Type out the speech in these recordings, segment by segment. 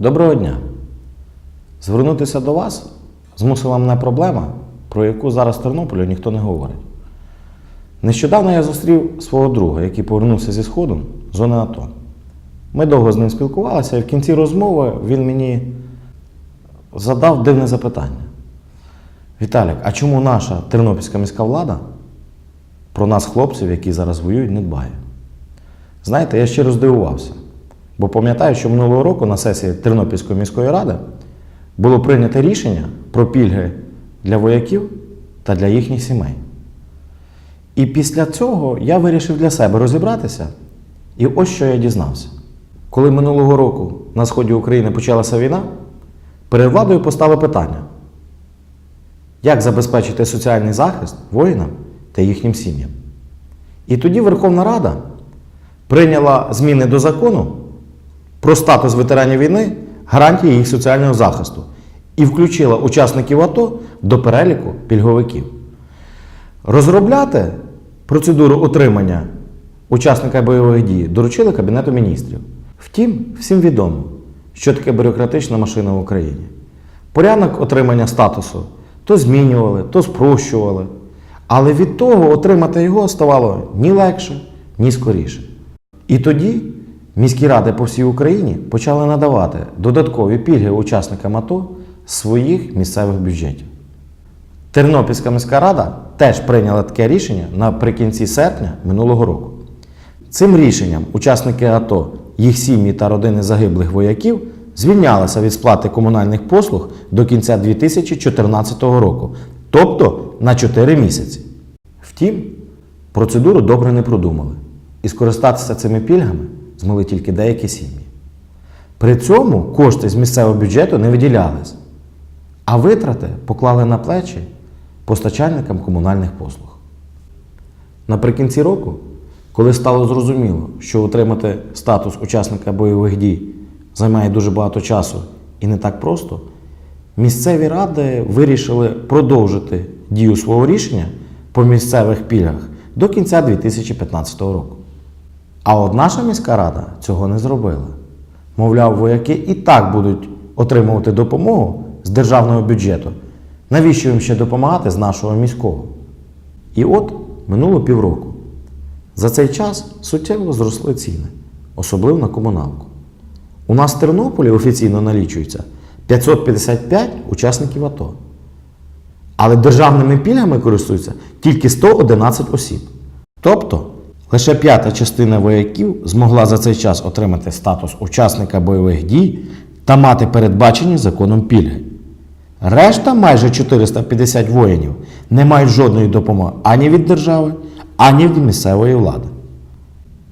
Доброго дня. Звернутися до вас змусила мене проблема, про яку зараз в Тернополі ніхто не говорить. Нещодавно я зустрів свого друга, який повернувся зі Сходу зони АТО. Ми довго з ним спілкувалися, і в кінці розмови він мені задав дивне запитання. Віталік, а чому наша тернопільська міська влада про нас, хлопців, які зараз воюють, не дбає? Знаєте, я щиро здивувався, бо пам'ятаю, що минулого року на сесії Тернопільської міської ради було прийнято рішення про пільги для вояків та для їхніх сімей. І після цього я вирішив для себе розібратися. І ось що я дізнався. Коли минулого року на сході України почалася війна, перед владою постало питання, як забезпечити соціальний захист воїнам та їхнім сім'ям. І тоді Верховна Рада прийняла зміни до закону про статус ветеранів війни, гарантії їх соціального захисту і включила учасників АТО до переліку пільговиків. Розробляти процедуру отримання учасника бойових дій доручили Кабінету міністрів. Втім, всім відомо, що таке бюрократична машина в Україні. Порядок отримання статусу то змінювали, то спрощували. Але від того отримати його ставало ні легше, ні скоріше. І тоді міські ради по всій Україні почали надавати додаткові пільги учасникам АТО своїх місцевих бюджетів. Тернопільська міська рада теж прийняла таке рішення наприкінці серпня минулого року. Цим рішенням учасники АТО, їх сім'ї та родини загиблих вояків звільнялися від сплати комунальних послуг до кінця 2014 року, тобто на 4 місяці. Втім, процедуру добре не продумали, і скористатися цими пільгами змогли тільки деякі сім'ї. При цьому кошти з місцевого бюджету не виділялись, а витрати поклали на плечі постачальникам комунальних послуг. Наприкінці року, коли стало зрозуміло, що отримати статус учасника бойових дій займає дуже багато часу і не так просто, місцеві ради вирішили продовжити дію свого рішення по місцевих пільгах до кінця 2015 року. А от наша міська рада цього не зробила. Мовляв, вояки і так будуть отримувати допомогу з державного бюджету. Навіщо їм ще допомагати з нашого міського? І от минуло півроку. За цей час суттєво зросли ціни, особливо на комуналку. У нас в Тернополі офіційно налічується 555 учасників АТО. Але державними пільгами користуються тільки 111 осіб. Тобто лише п'ята частина вояків змогла за цей час отримати статус учасника бойових дій та мати передбачені законом пільги. Решта, майже 450 воїнів, не мають жодної допомоги ані від держави, ані від місцевої влади.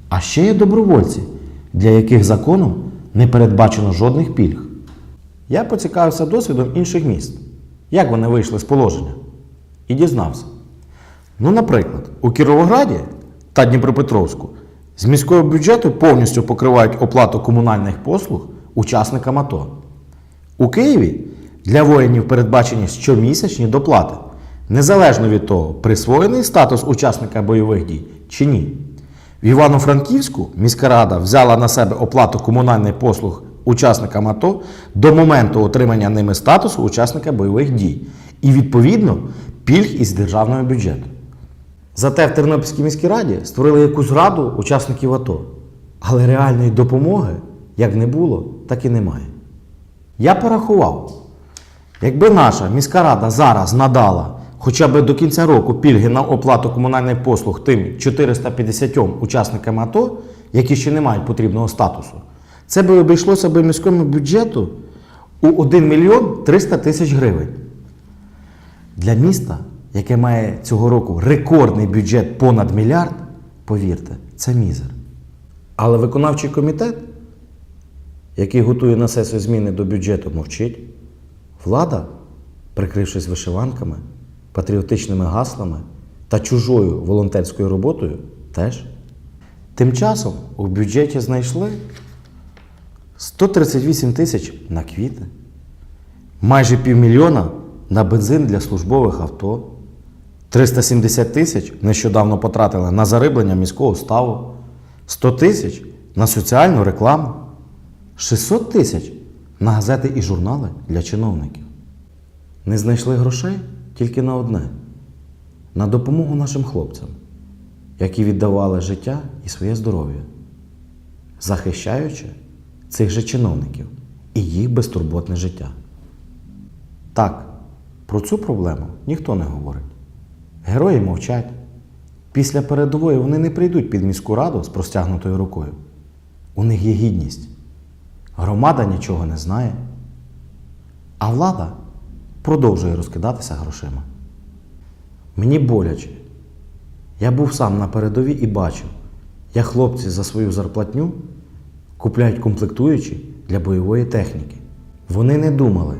А ще є добровольці, для яких законом не передбачено жодних пільг. Я поцікавився досвідом інших міст, як вони вийшли з положення, і дізнався. Ну, наприклад, у Кіровограді та Дніпропетровську з міського бюджету повністю покривають оплату комунальних послуг учасникам АТО. У Києві для воїнів передбачені щомісячні доплати, незалежно від того, присвоєний статус учасника бойових дій чи ні. В Івано-Франківську міська рада взяла на себе оплату комунальних послуг учасникам АТО до моменту отримання ними статусу учасника бойових дій і, відповідно, пільг із державного бюджету. Зате в Тернопільській міській раді створили якусь раду учасників АТО. Але реальної допомоги як не було, так і немає. Я порахував, якби наша міська рада зараз надала хоча б до кінця року пільги на оплату комунальних послуг тим 450 учасникам АТО, які ще не мають потрібного статусу, це би обійшлося б міському бюджету у 1 мільйон 300 тисяч гривень. Для міста, яке має цього року рекордний бюджет понад мільярд, повірте, це мізер. Але виконавчий комітет, який готує на сесію зміни до бюджету, мовчить. Влада, прикрившись вишиванками, патріотичними гаслами та чужою волонтерською роботою, теж. Тим часом у бюджеті знайшли 138 тисяч на квіти, майже півмільйона на бензин для службових авто, 370 тисяч нещодавно потратили на зариблення міського ставу, 100 тисяч на соціальну рекламу, 600 тисяч на газети і журнали для чиновників. Не знайшли грошей тільки на одне на допомогу нашим хлопцям, які віддавали життя і своє здоров'я, захищаючи цих же чиновників і їх безтурботне життя. Так, про цю проблему ніхто не говорить. Герої мовчать. Після передової вони не прийдуть під міську раду з простягнутою рукою. У них є гідність. Громада нічого не знає. А влада продовжує розкидатися грошима. Мені боляче. Я був сам на передовій і бачив, як хлопці за свою зарплатню купляють комплектуючі для бойової техніки. Вони не думали,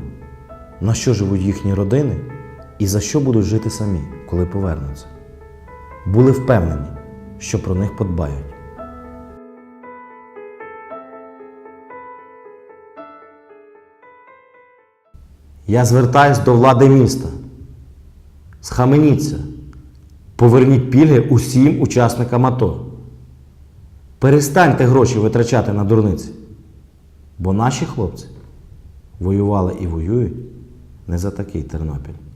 на що живуть їхні родини і за що будуть жити самі, коли повернуться. Були впевнені, що про них подбають. Я звертаюсь до влади міста. Схаменіться, поверніть пільги усім учасникам АТО. Перестаньте гроші витрачати на дурниці. Бо наші хлопці воювали і воюють не за такий Тернопіль.